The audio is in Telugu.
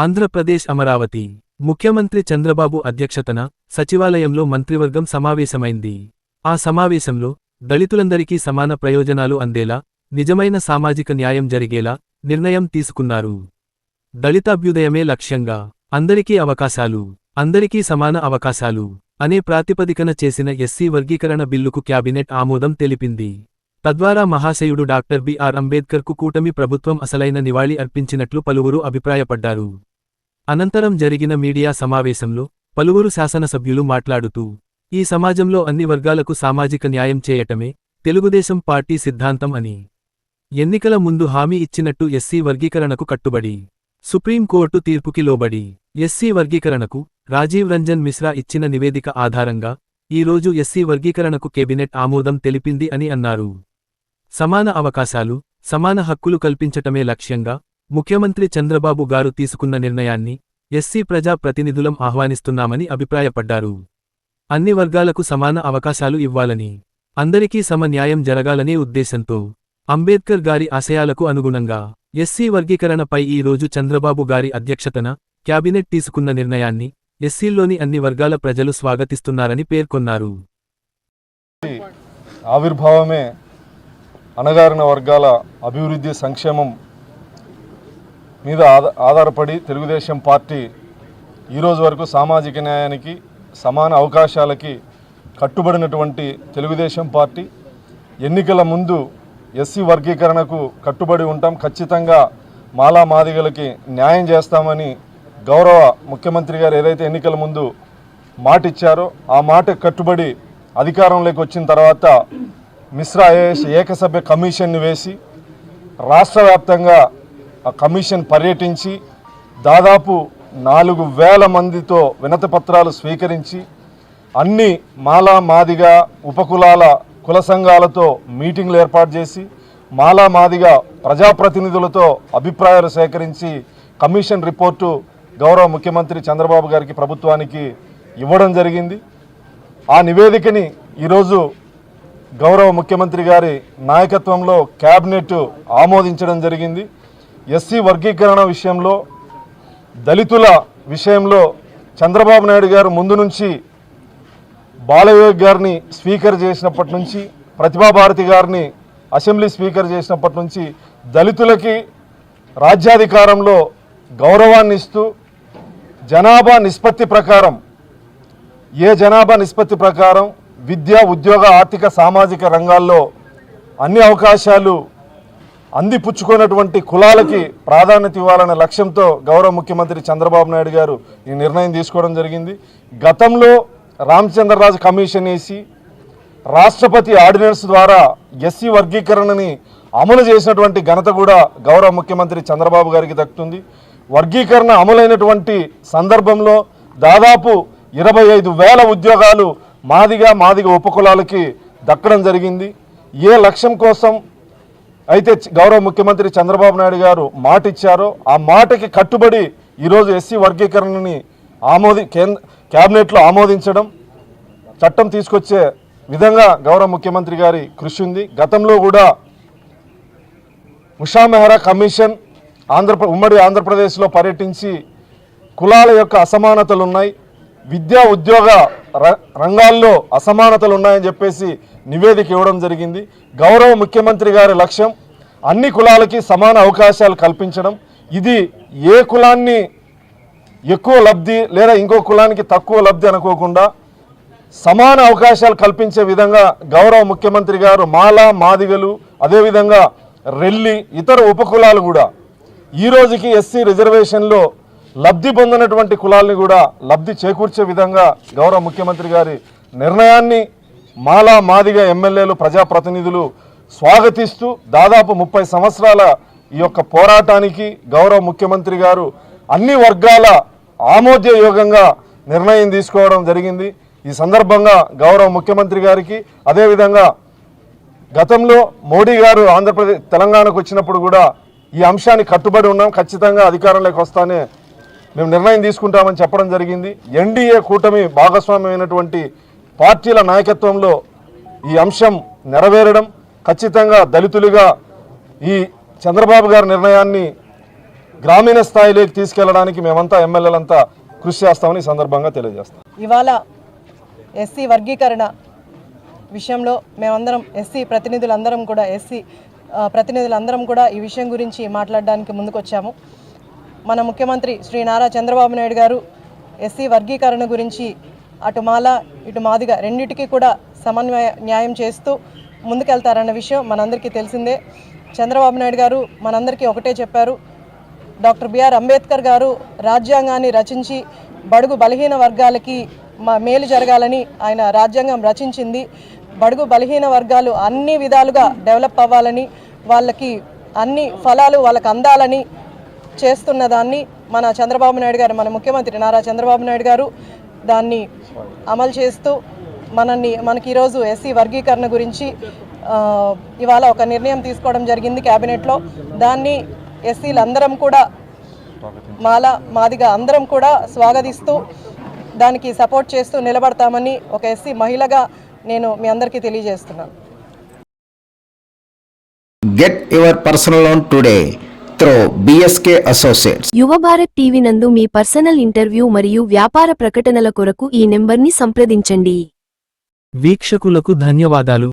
ఆంధ్రప్రదేశ్ అమరావతి. ముఖ్యమంత్రి చంద్రబాబు అధ్యక్షతన సచివాలయంలో మంత్రివర్గం సమావేశమైంది. ఆ సమావేశంలో దళితులందరికీ సమాన ప్రయోజనాలు అందేలా నిజమైన సామాజిక న్యాయం జరిగేలా నిర్ణయం తీసుకున్నారు. దళితాభ్యుదయమే లక్ష్యంగా అందరికీ అవకాశాలు అందరికీ సమాన అవకాశాలు అనే ప్రాతిపదికన చేసిన ఎస్సీ వర్గీకరణ బిల్లుకు క్యాబినెట్ ఆమోదం తెలిపింది. తద్వారా మహాశయుడు డాక్టర్ బిఆర్ అంబేద్కర్కు కూటమి ప్రభుత్వం అసలైన నివాళి అర్పించినట్లు పలువురు అభిప్రాయపడ్డారు. అనంతరం జరిగిన మీడియా సమావేశంలో పలువురు శాసనసభ్యులు మాట్లాడుతూ ఈ సమాజంలో అన్ని వర్గాలకు సామాజిక న్యాయం చేయటమే తెలుగుదేశం పార్టీ సిద్ధాంతం అని. ఎన్నికల ముందు హామీ ఇచ్చినట్టు ఎస్సీ వర్గీకరణకు కట్టుబడి సుప్రీంకోర్టు తీర్పుకి లోబడి ఎస్సీ వర్గీకరణకు రాజీవ్ రంజన్ మిశ్రా ఇచ్చిన నివేదిక ఆధారంగా ఈరోజు ఎస్సీ వర్గీకరణకు కేబినెట్ ఆమోదం తెలిపింది అని అన్నారు. సమాన అవకాశాలు సమాన హక్కులు కల్పించటమే లక్ష్యంగా ముఖ్యమంత్రి చంద్రబాబు గారు తీసుకున్న నిర్ణయాన్ని ఎస్సీ ప్రజా ప్రతినిధులం ఆహ్వానిస్తున్నామని అభిప్రాయపడ్డారు. అన్ని వర్గాలకు సమాన అవకాశాలు ఇవ్వాలని అందరికీ సమ న్యాయం జరగాలనే ఉద్దేశంతో అంబేద్కర్ గారి ఆశయాలకు అనుగుణంగా ఎస్సీ వర్గీకరణపై ఈ రోజు చంద్రబాబు గారి అధ్యక్షతన క్యాబినెట్ తీసుకున్న నిర్ణయాన్ని ఎస్సీల్లోని అన్ని వర్గాల ప్రజలు స్వాగతిస్తున్నారని పేర్కొన్నారు. ఆవిర్భావమే అణగారిన వర్గాల అభివృద్ధి సంక్షేమం మీద ఆధ ఆధారపడి తెలుగుదేశం పార్టీ ఈరోజు వరకు సామాజిక న్యాయానికి సమాన అవకాశాలకి కట్టుబడినటువంటి తెలుగుదేశం పార్టీ. ఎన్నికల ముందు ఎస్సీ వర్గీకరణకు కట్టుబడి ఉంటాం. ఖచ్చితంగా మాలా మాదిగలకి న్యాయం చేస్తామని గౌరవ ముఖ్యమంత్రి గారు ఏదైతే ఎన్నికల ముందు మాట ఇచ్చారో ఆ మాట కట్టుబడి అధికారంలోకి వచ్చిన తర్వాత మిశ్రా ఐఏఎస్ ఏకసభ్య కమిషన్ని వేసి రాష్ట్ర వ్యాప్తంగా ఆ కమిషన్ పర్యటించి దాదాపు నాలుగు వేల మందితో వినతి పత్రాలు స్వీకరించి అన్ని మాలా మాదిగా ఉపకులాల కుల సంఘాలతో మీటింగ్లు ఏర్పాటు చేసి మాలా మాదిగా ప్రజాప్రతినిధులతో అభిప్రాయాలు సేకరించి కమిషన్ రిపోర్టు గౌరవ ముఖ్యమంత్రి చంద్రబాబు గారికి ప్రభుత్వానికి ఇవ్వడం జరిగింది. ఆ నివేదికని ఈరోజు గౌరవ ముఖ్యమంత్రి గారి నాయకత్వంలో క్యాబినెట్ ఆమోదించడం జరిగింది. ఎస్సీ వర్గీకరణ విషయంలో దళితుల విషయంలో చంద్రబాబు నాయుడు గారు ముందు నుంచి బాలయోగి గారిని స్పీకర్ చేసినప్పటి నుంచి ప్రతిభాభారతి గారిని అసెంబ్లీ స్పీకర్ చేసినప్పటి నుంచి దళితులకి రాజ్యాధికారంలో గౌరవాన్ని ఇస్తూ జనాభా నిష్పత్తి ప్రకారం ఏ జనాభా నిష్పత్తి ప్రకారం విద్య ఉద్యోగ ఆర్థిక సామాజిక రంగాల్లో అన్ని అవకాశాలు అందిపుచ్చుకున్నటువంటి కులాలకి ప్రాధాన్యత ఇవ్వాలనే లక్ష్యంతో గౌరవ ముఖ్యమంత్రి చంద్రబాబు నాయుడు గారు ఈ నిర్ణయం తీసుకోవడం జరిగింది. గతంలో రామచంద్రరాజు కమిషన్ వేసి రాష్ట్రపతి ఆర్డినెన్స్ ద్వారా ఎస్సీ వర్గీకరణని అమలు చేసినటువంటి ఘనత కూడా గౌరవ ముఖ్యమంత్రి చంద్రబాబు గారికి దక్కుతుంది. వర్గీకరణ అమలైనటువంటి సందర్భంలో దాదాపు ఇరవై ఐదు వేల ఉద్యోగాలు మాదిగా మాదిగ ఉపకులాలకి దక్కడం జరిగింది. ఏ లక్ష్యం కోసం అయితే గౌరవ ముఖ్యమంత్రి చంద్రబాబు నాయుడు గారు మాట ఇచ్చారో ఆ మాటకి కట్టుబడి ఈరోజు ఎస్సీ వర్గీకరణని ఆమోది కేంద్ర క్యాబినెట్లో ఆమోదించడం చట్టం తీసుకొచ్చే విధంగా గౌరవ ముఖ్యమంత్రి గారి కృషి ఉంది. గతంలో కూడా ఉషా మెహ్రా కమిషన్ ఆంధ్రప్ర ఉమ్మడి ఆంధ్రప్రదేశ్లో పర్యటించి కులాల యొక్క అసమానతలు ఉన్నాయి విద్యా ఉద్యోగ రంగాల్లో అసమానతలు ఉన్నాయని చెప్పేసి నివేదిక ఇవ్వడం జరిగింది. గౌరవ ముఖ్యమంత్రి గారి లక్ష్యం అన్ని కులాలకి సమాన అవకాశాలు కల్పించడం. ఇది ఏ కులాన్ని ఎక్కువ లబ్ధి లేదా ఇంకో కులానికి తక్కువ లబ్ధి అనుకోకుండా సమాన అవకాశాలు కల్పించే విధంగా గౌరవ ముఖ్యమంత్రి గారు మాల మాదిగలు అదేవిధంగా రెల్లి ఇతర ఉపకులాలు కూడా ఈ రోజుకి ఎస్సీ రిజర్వేషన్లో లబ్ధి పొందినటువంటి కులాల్ని కూడా లబ్ధి చేకూర్చే విధంగా గౌరవ ముఖ్యమంత్రి గారి నిర్ణయాన్ని మాలా మాదిగ ఎమ్మెల్యేలు ప్రజాప్రతినిధులు స్వాగతిస్తూ దాదాపు ముప్పై సంవత్సరాల ఈ యొక్క పోరాటానికి గౌరవ ముఖ్యమంత్రి గారు అన్ని వర్గాల ఆమోదయోగంగా నిర్ణయం తీసుకోవడం జరిగింది. ఈ సందర్భంగా గౌరవ ముఖ్యమంత్రి గారికి అదేవిధంగా గతంలో మోడీ గారు ఆంధ్రప్రదేశ్ తెలంగాణకు వచ్చినప్పుడు కూడా ఈ అంశాన్ని కట్టుబడి ఉన్నాం. ఖచ్చితంగా అధికారంలోకి వస్తానే మేము నిర్ణయం తీసుకుంటామని చెప్పడం జరిగింది. ఎన్డీఏ కూటమి భాగస్వామ్యమైనటువంటి పార్టీల నాయకత్వంలో ఈ అంశం నెరవేరడం ఖచ్చితంగా దళితులుగా ఈ చంద్రబాబు గారి నిర్ణయాన్ని గ్రామీణ స్థాయిలోకి తీసుకెళ్ళడానికి మేమంతా ఎమ్మెల్యేలంతా కృషి చేస్తామని సందర్భంగా తెలియజేస్తాం. ఇవాళ ఎస్సీ వర్గీకరణ విషయంలో మేమందరం ఎస్సీ ప్రతినిధులందరం కూడా ఎస్సీ ప్రతినిధులందరం కూడా ఈ విషయం గురించి మాట్లాడడానికి ముందుకొచ్చాము. మన ముఖ్యమంత్రి శ్రీ నారా చంద్రబాబు నాయుడు గారు ఎస్సీ వర్గీకరణ గురించి అటు మాల ఇటు మాదిగా రెండింటికి కూడా సమన్వయ న్యాయం చేస్తూ ముందుకెళ్తారన్న విషయం మనందరికీ తెలిసిందే. చంద్రబాబు నాయుడు గారు మనందరికీ ఒకటే చెప్పారు. డాక్టర్ బిఆర్ అంబేద్కర్ గారు రాజ్యాంగాన్ని రచించి బడుగు బలహీన వర్గాలకి మా మేలు జరగాలని ఆయన రాజ్యాంగం రచించింది. బడుగు బలహీన వర్గాలు అన్ని విధాలుగా డెవలప్ అవ్వాలని వాళ్ళకి అన్ని ఫలాలు వాళ్ళకి అందాలని చేస్తున్న దాన్ని మన చంద్రబాబు నాయుడు గారు మన ముఖ్యమంత్రి నారా చంద్రబాబు నాయుడు గారు దాన్ని అమలు చేస్తూ మనల్ని మనకి ఈరోజు ఎస్సీ వర్గీకరణ గురించి ఇవాళ ఒక నిర్ణయం తీసుకోవడం జరిగింది క్యాబినెట్లో. దాన్ని ఎస్సీలు అందరం కూడా మాల మాదిగా అందరం కూడా స్వాగతిస్తూ దానికి సపోర్ట్ చేస్తూ నిలబడతామని ఒక ఎస్సీ మహిళగా నేను మీ అందరికీ తెలియజేస్తున్నాను. Get your personal loan today through BSK Associates. యువ భారత్ టీవీ నందు మీ పర్సనల్ ఇంటర్వ్యూ మరియు వ్యాపార ప్రకటనల కొరకు ఈ నెంబర్ని సంప్రదించండి వీక్షకులకు ధన్యవాదాలు